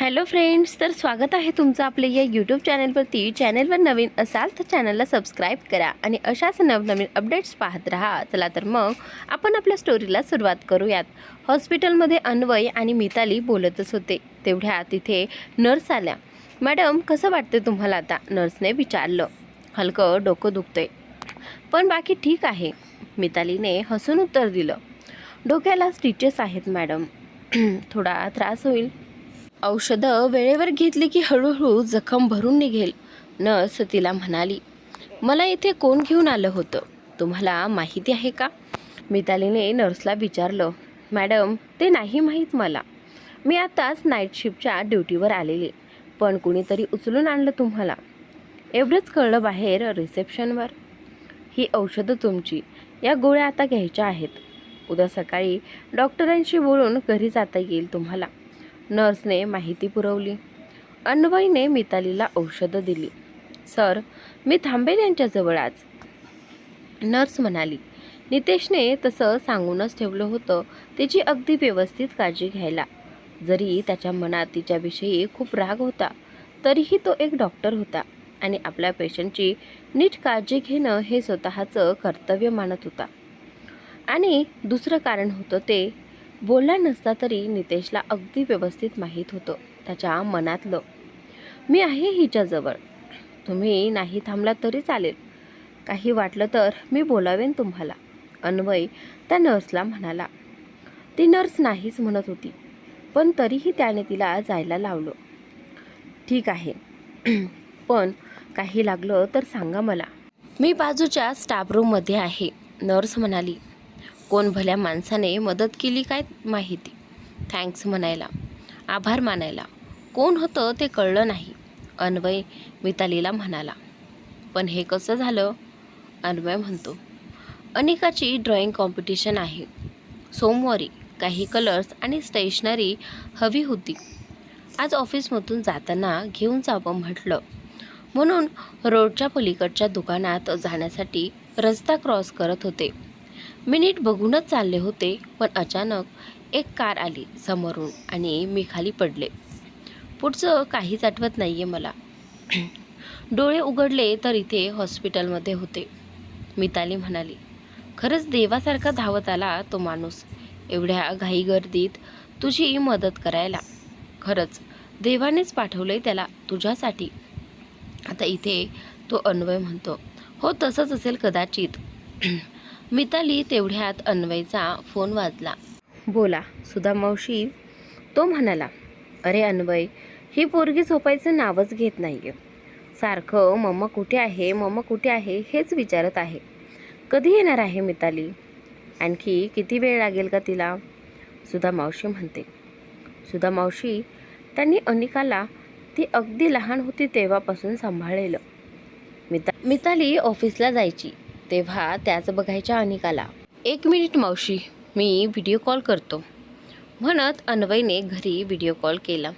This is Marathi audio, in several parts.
हॅलो फ्रेंड्स तर स्वागत आहे तुमचं आपल्या या यूट्यूब चॅनलवरती चॅनलवर नवीन असाल तर चॅनलला सबस्क्राईब करा आणि अशाच नवनवीन अपडेट्स पाहत राहा. चला तर मग आपण आपल्या स्टोरीला सुरुवात करूयात. हॉस्पिटलमध्ये अन्वय आणि मिताली बोलतच होते. तेवढ्या तिथे नर्स आल्या. मॅडम कसं वाटतं तुम्हाला आता? नर्सने विचारलं. हलकं डोकं दुखतंय. पण बाकी ठीक आहे. मितालीने हसून उत्तर दिलं. डोक्याला स्टिचेस आहेत मॅडम. थोडा त्रास होईल. औषधं वेळेवर घेतली की हळूहळू जखम भरून निघेल नर्स तिला म्हणाली. मला इथे कोण घेऊन आलं होतं? तुम्हाला माहिती आहे का? मितालीने नर्सला विचारलं. मॅडम ते नाही माहीत मला. मी आताच नाईट शिफ्टच्या ड्युटीवर आलेले पण कुणीतरी उचलून आणलं तुम्हाला. एवढंच कळलं बाहेर रिसेप्शनवर. ही औषधं तुमची. या गोळ्या आता घ्यायच्या आहेत. उद्या सकाळी डॉक्टरांशी बोलून घरी जाता येईल तुम्हाला. नर्सने माहिती पुरवली. अन्वयने मितालीला औषधं दिली. सर मी थांबेल यांच्याजवळ आज नर्स म्हणाली नितेशने तसं सांगूनच ठेवलं होतं तिची अगदी व्यवस्थित काळजी घ्यायला. जरी त्याच्या मनात तिच्याविषयी खूप राग होता तरीही तो एक डॉक्टर होता आणि आपल्या पेशंटची नीट काळजी घेणं हे स्वतःचं कर्तव्य मानत होता. आणि दुसरं कारण होतं ते बोलला नसता तरी नितेशला अगदी व्यवस्थित माहीत होतं. त्याच्या मनातलं मी आहे हिच्याजवळ तुम्ही नाही थांबला तरी चालेल. काही वाटलं तर मी बोलावेन तुम्हाला. अन्वय त्या नर्सला म्हणाला. ती नर्स नाहीच म्हणत होती पण तरीही त्याने तिला जायला लावलं. ठीक आहे. पण काही लागलं तर सांगा मला. मी बाजूच्या स्टाफ रूममध्ये आहे नर्स म्हणाली. कोण भल्या माणसाने मदत केली काय माहिती? थँक्स म्हणायला. आभार मानायला. कोण होतं ते कळलं नाही. अन्वय मितालीला म्हणाला. पण हे कसं झालं? अन्वय म्हणतो. अनिकाची ड्रॉइंग कॉम्पिटिशन आहे. सोमवारी काही कलर्स आणि स्टेशनरी हवी होती. आज ऑफिसमधून जाताना घेऊन जावं म्हटलं. म्हणून रोडच्या पलीकडच्या दुकानात जाण्यासाठी रस्ता क्रॉस करत होते. मी नीट बघूनच चालले होते पण अचानक एक कार आली समोरून आणि मी खाली पडले. पुढचं काहीच आठवत नाही आहे मला. डोळे उघडले तर इथे हॉस्पिटलमध्ये होते. मिताली म्हणाली खरंच देवासारखा धावत आला तो माणूस. एवढ्या घाई गर्दीत तुझी मदत करायला. खरंच देवानेच पाठवलंय त्याला तुझ्यासाठी. आता इथे तो अन्वय म्हणतो हो तसंच असेल कदाचित. मिताली तेवढ्यात अन्वयचा फोन वाजला. बोला सुधा मावशी. तो म्हणाला अरे अन्वय ही पोरगी झोपायचं नावच घेत नाही आहे सारखं मम्मा कुठे आहे मम्मा कुठे आहे हेच विचारत आहे. कधी येणार आहे मिताली? आणखी किती वेळ लागेल का तिला? सुधा मावशी म्हणते. सुधा मावशी त्यांनी अनिकाला ती अगदी लहान होती तेव्हापासून सांभाळलेलं. मिता मिताली ऑफिसला जायची. तेव्हा त्याच बघायच्या अनिकाला. एक मिनिट मावशी मी व्हिडिओ कॉल करतो. म्हणत अन्वयने घरी व्हिडिओ कॉल केला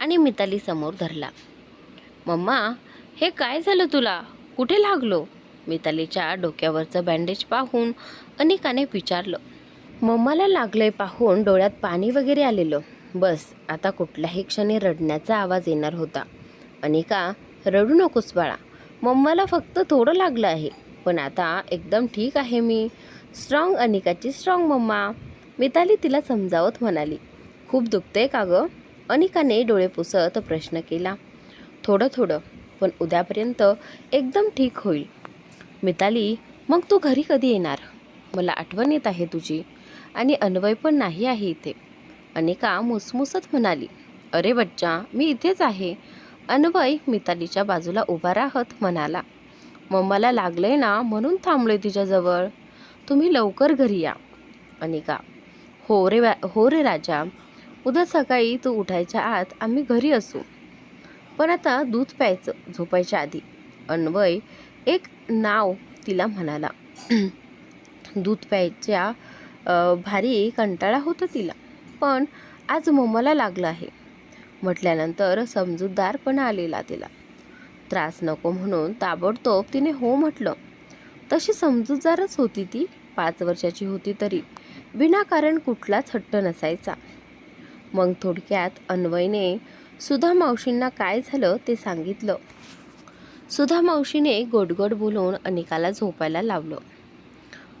आणि मिताली समोर धरला. मम्मा हे काय झालं तुला? कुठे लागलो? मितालीच्या डोक्यावरचं बँडेज पाहून अनिकाने विचारलं. मम्माला लागलंय पाहून डोळ्यात पाणी वगैरे आलेलं. बस आता कुठल्याही क्षणी रडण्याचा आवाज येणार होता. अनिका रडू नकोस बाळा. मम्माला फक्त थोडं लागलं आहे. पण आता एकदम ठीक आहे मी. स्ट्रॉंग अनिकाची स्ट्रॉंग मम्मा मिताली तिला समजावत म्हणाली खूप दुखतंय का गं? अनिकाने डोळे पुसत प्रश्न केला थोडं थोडं पण उद्यापर्यंत एकदम ठीक होईल. मिताली मग तू घरी कधी येणार? मला आठवण येत आहे तुझी आणि अन्वय पण नाही आहे इथे. अनिका मुसमुसत म्हणाली अरे बच्चा मी इथेच आहे. अन्वय मितालीच्या बाजूला उभा राहत म्हणाला मम्माला लागले ना म्हणून थांबलोय तिच्याजवळ तुम्ही लवकर घरी या. अनिका हो रे हो रे राजा. उद्या सकाळी तू उठायच्या आत आम्ही घरी असू. पण आता दूध प्यायचं झोपायच्या आधी. अन्वय एक नाव तिला म्हणाला. दूध प्यायच्या भारी कंटाळा होतो तिला. पण आज मम्माला लागलं आहे. म्हटल्यानंतर समजूतदारपणा आलेला तिला. त्रास नको म्हणून ताबडतोब तिने हो म्हटलं. तशी समजूतदारच होती ती. पाच वर्षाची होती तरी. विनाकारण कुठलाच हट्ट नसायचा. मग थोडक्यात अन्वयने सुधा मावशींना काय झालं ते सांगितलं. सुधा मावशीने गोडगोड बोलून अनिकाला झोपायला लावलं.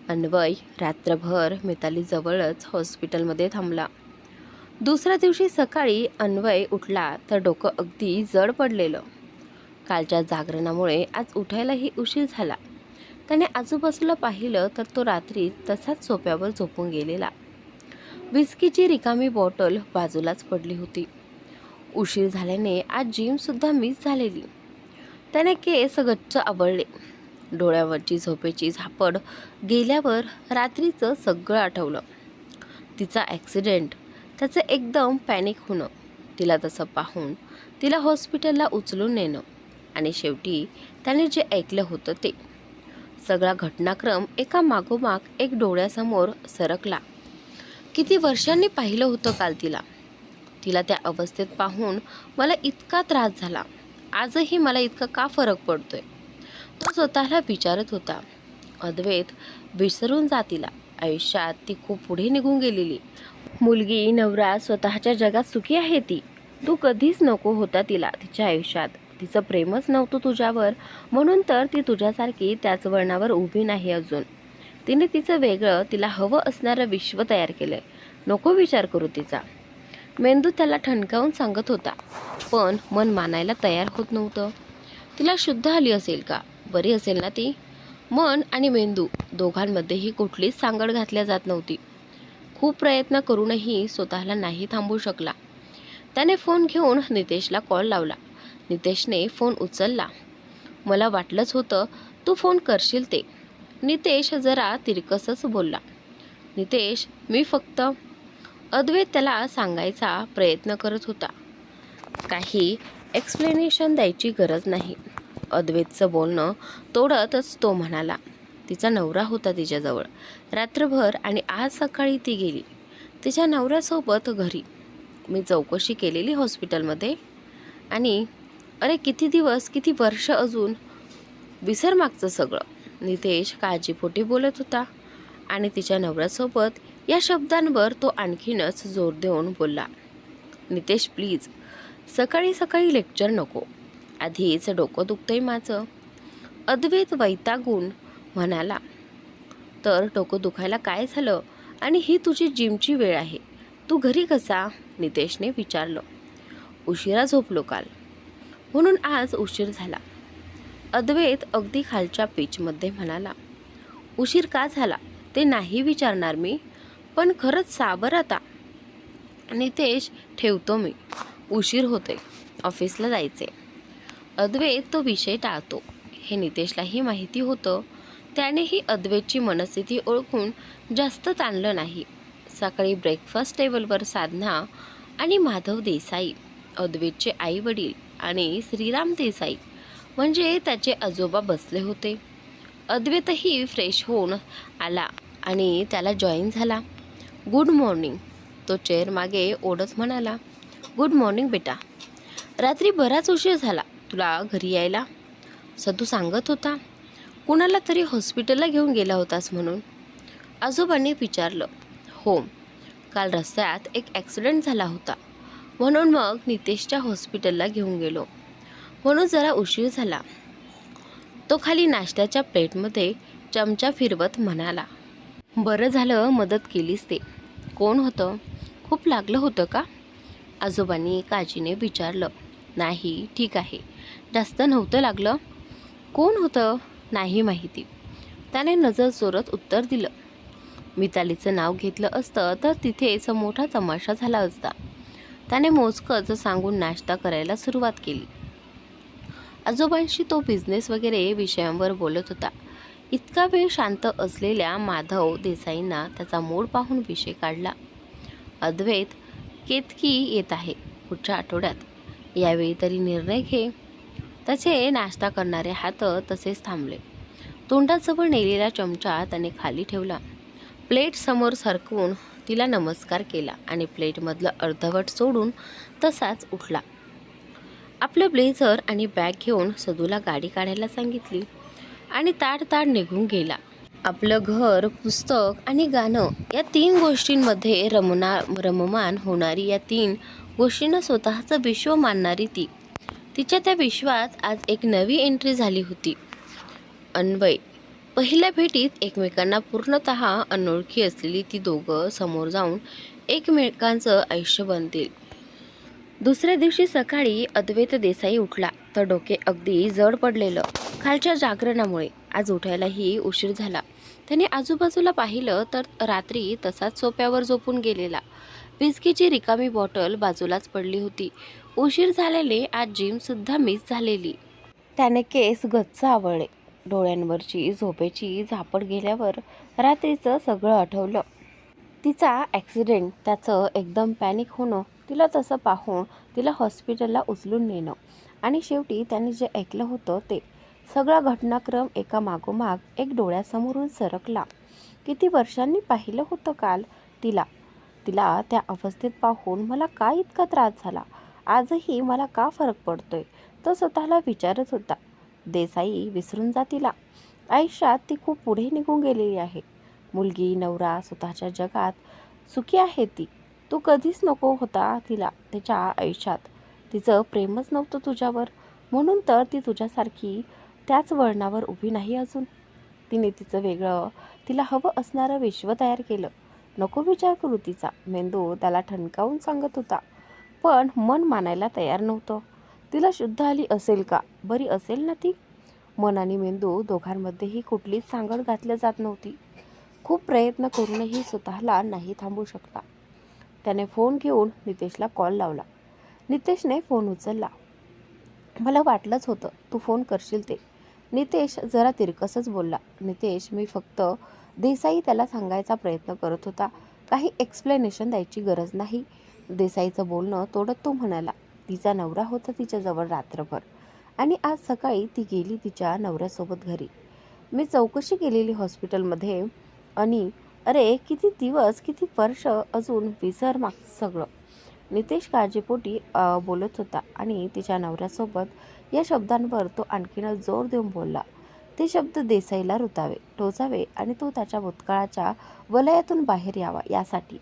अन्वय रात्रभर मितालीजवळच हॉस्पिटलमध्ये थांबला. दुसऱ्या दिवशी सकाळी अन्वय उठला तर डोकं अगदी जड पडलेलं. कालच्या जागरणामुळे आज उठायलाही उशीर झाला. त्याने आजूबाजूला पाहिलं तर तो रात्री तसाच सोप्यावर झोपून गेलेला. विस्कीची रिकामी बॉटल बाजूलाच पडली होती. उशीर झाल्याने आज जिमसुद्धा मिस झालेली. त्याने केस गच्च आवडले डोळ्यावरची झोपेची झापड गेल्यावर रात्रीचं सगळं आठवलं. तिचा ॲक्सिडेंट त्याचं एकदम पॅनिक होणं तिला तसं पाहून तिला हॉस्पिटलला उचलून नेणं आणि शेवटी त्याने जे ऐकलं होतं ते. सगळा घटनाक्रम एका मागोमाग एक डोळ्यासमोर सरकला. किती वर्षांनी पाहिलं होतं काल तिला. तिला त्या अवस्थेत पाहून मला इतका त्रास झाला. आजही मला इतका का फरक पडतोय? तो स्वतःला विचारत होता. अद्वैत विसरून जा तिला. आयुष्यात ती खूप पुढे निघून गेलेली. मुलगी नवरा स्वतःच्या जगात सुखी आहे ती. तू कधीच नको होता तिला. तिच्या आयुष्यात तिचं प्रेमच नव्हतं तुझ्यावर. म्हणून तर ती तुझ्यासारखी त्याच वळणावर उभी नाही अजून. तिने तिचं वेगळं तिला हवं असणारं विश्व तयार केलंय. नको विचार करू तिचा. मेंदू त्याला ठणकावून सांगत होता पण मन मानायला तयार होत नव्हतं. तिला शुद्ध आली असेल का? बरी असेल ना ती? मन आणि मेंदू दोघांमध्येही कुठलीच सांगड घातल्या जात नव्हती. खूप प्रयत्न करूनही स्वतःला नाही थांबू शकला. त्याने फोन घेऊन नितेशला कॉल लावला. नितेशने फोन उचलला. मला वाटलंच होतं तू फोन करशील ते. नितेश जरा तिरकसच बोलला. नितेश मी फक्त अद्वैत त्याला सांगायचा प्रयत्न करत होता. काही एक्सप्लेनेशन द्यायची गरज नाही. अद्वैतचं बोलणं तोडतच तो म्हणाला. तिचा नवरा होता तिच्याजवळ. रात्रभर आणि आज सकाळी ती गेली. तिच्या नवऱ्यासोबत घरी. मी चौकशी केलेली हॉस्पिटलमध्ये आणि अरे किती दिवस किती वर्ष अजून? विसर मागचं सगळं. नितेश काळजीपोटी बोलत होता आणि तिच्या नवऱ्यासोबत या शब्दांवर तो आणखीनच जोर देऊन बोलला. नितेश प्लीज सकाळी सकाळी लेक्चर नको. आधीच डोकं दुखतंय माझं. अद्वैत वैतागून म्हणाला तर डोकं दुखायला काय झालं? आणि ही तुझी जिमची वेळ आहे. तू घरी कसा? नितेशने विचारलं. उशिरा झोपलो काल. म्हणून आज उशीर झाला. अद्वैत अगदी खालच्या पिचमध्ये म्हणाला उशीर का झाला? ते नाही विचारणार मी पण खरंच साबर आता. नितेश ठेवतो मी. उशीर होतोय. ऑफिसला जायचे अद्वैत तो विषय टाळतो. हे नितेशलाही माहिती होतं. त्यानेही अद्वैतची मनस्थिती ओळखून जास्त ताणलं नाही. सकाळी ब्रेकफास्ट टेबलवर साधना आणि माधव देसाई अद्वैतचे आई वडील आणि श्रीराम देसाई म्हणजे त्याचे आजोबा बसले होते. अद्वैतही फ्रेश होऊन आला आणि त्याला जॉईन झाला. गुड मॉर्निंग तो चेअर मागे ओढत म्हणाला. गुड मॉर्निंग बेटा. रात्री बराच उशीर झाला तुला घरी यायला. सदू सांगत होता. कुणाला तरी हॉस्पिटलला घेऊन गेला होतास म्हणून. आजोबांनी विचारलं. हो काल रस्त्यात एक ॲक्सिडेंट झाला होता. म्हणून मग नितेशच्या हॉस्पिटलला घेऊन गेलो. म्हणून जरा उशीर झाला. तो खाली नाश्त्याच्या प्लेटमध्ये चमचा फिरवत म्हणाला बरं झालं मदत केलीस ते. कोण होतं? खूप लागलं होतं का? आजोबांनी काजीने विचारलं नाही ठीक आहे. जास्त नव्हतं लागलं. कोण होतं? नाही माहिती. त्याने नजर चोरत उत्तर दिलं. मितालीचं नाव घेतलं असतं तर तिथेच मोठा तमाशा झाला असता. त्याने मोजकंच सांगून नाश्ता करायला सुरुवात केली. आजोबांशी तो बिझनेस वगैरे विषयांवर बोलत होता. इतका वेळ शांत असलेल्या माधव देसाईंना त्याचा मूड पाहून विषय काढला. अद्वैत केतकी येत आहे पुढच्या आठवड्यात. यावेळी तरी निर्णय घे. त्याचे नाश्ता करणारे हात तसेच थांबले. तोंडाजवळ नेलेला चमचा त्याने खाली ठेवला. प्लेट समोर सरकवून तिला नमस्कार केला आणि प्लेटमधलं अर्धवट सोडून तसाच उठला. आपलं ब्लेझर आणि बॅग घेऊन सदूला गाडी काढायला सांगितली आणि ताड ताड निघून गेला. आपलं घर पुस्तक आणि गाणं या तीन गोष्टींमध्ये रमना रममान होणारी या तीन गोष्टींना स्वतःचं विश्व मानणारी ती. तिच्या त्या विश्वात आज एक नवी एंट्री झाली होती. अन्वय. पहिल्या भेटीत एकमेकांना पूर्णत अनोळखी असलेली ती दोघं समोर जाऊन एकमेकांचं आयुष्य बनतील. दुसऱ्या दिवशी सकाळी अद्वैत देसाई उठला. तर डोके अगदी जड पडलेलं. खालच्या जागरणामुळे आज उठायलाही उशीर झाला. त्याने आजूबाजूला पाहिलं तर रात्री तसाच सोप्यावर झोपून गेलेला. विस्कीची रिकामी बॉटल बाजूलाच पडली होती. उशीर झालेले आज जिमसुद्धा मिस झालेली. त्याने केस गच्च आवळले. डोळ्यांवरची झोपेची झापड गेल्यावर रात्रीचं सगळं आठवलं. तिचा ॲक्सिडेंट त्याचं एकदम पॅनिक होणं तिला तसं पाहून तिला हॉस्पिटलला उचलून नेणं आणि शेवटी त्याने जे ऐकलं होतं ते. सगळा घटनाक्रम एका मागोमाग एक डोळ्यासमोरून सरकला. किती वर्षांनी पाहिलं होतं काल तिला? तिला त्या अवस्थेत पाहून मला का इतका त्रास झाला? आजही मला का फरक पडतोय? तो स्वतःला विचारत होता. देसाई विसरून जा तिला. आयुष्यात ती खूप पुढे निघून गेलेली आहे. मुलगी नवरा स्वतःच्या जगात सुखी आहे ती. तू कधीच नको होता तिला तिच्या आयुष्यात. तिचं प्रेमच नव्हतं तुझ्यावर. म्हणून तर ती तुझ्यासारखी त्याच वळणावर उभी नाही अजून. तिने तिचं वेगळं तिला हवं असणारं विश्व तयार केलं. नको विचार करू तिचा. मेंदू त्याला ठणकावून सांगत होता. पण मन मानायला तयार नव्हतं. तिला शुद्ध आली असेल का? बरी असेल ना ती? मन आणि मेंदू दोघांमध्येही कुठलीच सांगड घातल्या जात नव्हती. खूप प्रयत्न करूनही स्वतःला नाही थांबू शकला. त्याने फोन घेऊन नितेशला कॉल लावला. नितेशने फोन उचलला. मला वाटलंच होतं तू फोन करशील ते. नितेश जरा तिरकसच बोलला. नितेश मी फक्त देसाई त्याला सांगायचा प्रयत्न करत होता. काही एक्सप्लेनेशन द्यायची गरज नाही. देसाईचं बोलणं तोडत तो म्हणाला. तिचा नवरा होता तिच्याजवळ रात्रभर. आणि आज सकाळी ती गेली तिच्या नवऱ्यासोबत घरी. मी चौकशी केलेली हॉस्पिटलमध्ये. आणि अरे किती दिवस किती वर्ष अजून विसर माग सगळं. नितेश काळजीपोटी बोलत होता. आणि तिच्या नवऱ्यासोबत या शब्दांवर तो आणखीनच जोर देऊन बोलला. ते शब्द देसाईला रुतावे टोचावे आणि तो त्याच्या भूतकाळाच्या वलयातून बाहेर यावा यासाठी.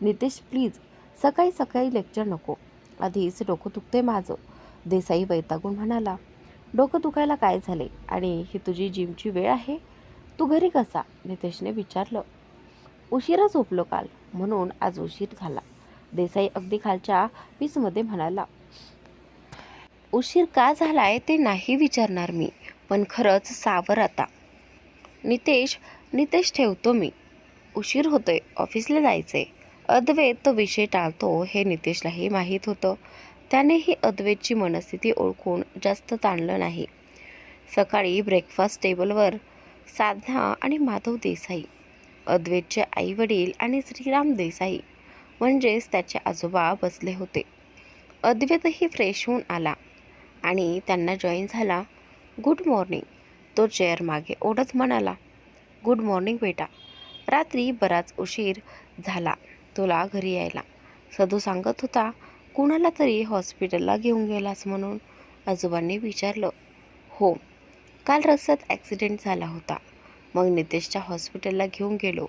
नितेश प्लीज सकाळी सकाळी लेक्चर नको. आधीच डोकं दुखते माझं. देसाई वैतागून म्हणाला डोकं दुखायला काय झाले? आणि ही तुझी जिमची वेळ आहे? तू घरी कसा? नितेशने विचारलं. उशिरा झोपलो काल म्हणून आज उशीर झाला. देसाई अगदी खालच्या पीसमध्ये म्हणाला उशीर का झालाय ते नाही विचारणार मी पण खरंच सावर आता. नितेश नितेश ठेवतो मी. उशीर होतोय ऑफिसला जायचंय. अद्वैत तो विषय टाळतो हे नितेशलाही माहीत होतं. त्यानेही अद्वैतची मनस्थिती ओळखून जास्त ताणलं नाही. सकाळी ब्रेकफास्ट टेबलवर साधना आणि माधव देसाई अद्वैतचे आई वडील आणि श्रीराम देसाई म्हणजेच त्याचे आजोबा बसले होते. अद्वैतही फ्रेश होऊन आला आणि त्यांना जॉईन झाला. गुड मॉर्निंग तो चेअर मागे ओढत म्हणाला. गुड मॉर्निंग बेटा. रात्री बराच उशीर झाला. तुला घरी यायला. सदू सांगत होता कुणाला तरी हॉस्पिटलला घेऊन गेलास म्हणून? आजोबांनी विचारलं. हो काल रस्त्यात ॲक्सिडेंट झाला होता. मग नितेशच्या हॉस्पिटलला घेऊन गेलो.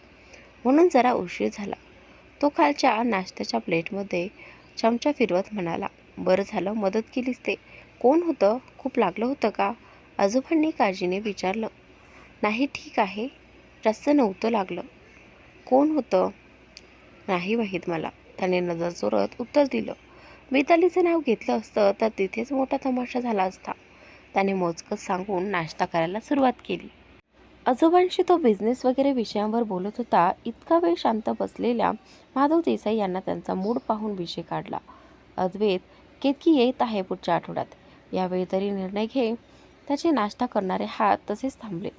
म्हणून जरा उशीर झाला. तो कालच्या नाश्त्याच्या प्लेटमध्ये चमचा फिरवत म्हणाला बरं झालं मदत केलीस ते. कोण होतं? खूप लागलं होतं का? आजोबांनी काळजीने विचारलं. नाही ठीक आहे. जास्त नव्हतं लागलं. कोण होतं? नाही माहीत मला. त्याने नजर चोरत उत्तर दिलं. मितालीचं नाव घेतलं असतं तर तिथेच मोठा तमाशा झाला असता. त्याने मोजकत सांगून नाश्ता करायला सुरुवात केली. आजोबांशी तो बिझनेस वगैरे विषयांवर बोलत होता. इतका वेळ शांत बसलेल्या माधव देसाई यांना त्यांचा मूड पाहून विषय काढला. अद्वैत केतकी येत आहे पुढच्या आठवड्यात. यावेळी तरी निर्णय घे. त्याचे नाश्ता करणारे हात तसेच थांबले.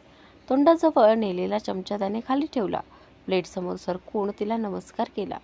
तोंडाजवळ नेलेला चमचा त्याने खाली ठेवला. प्लेटसमोर सरकून तिला नमस्कार केला.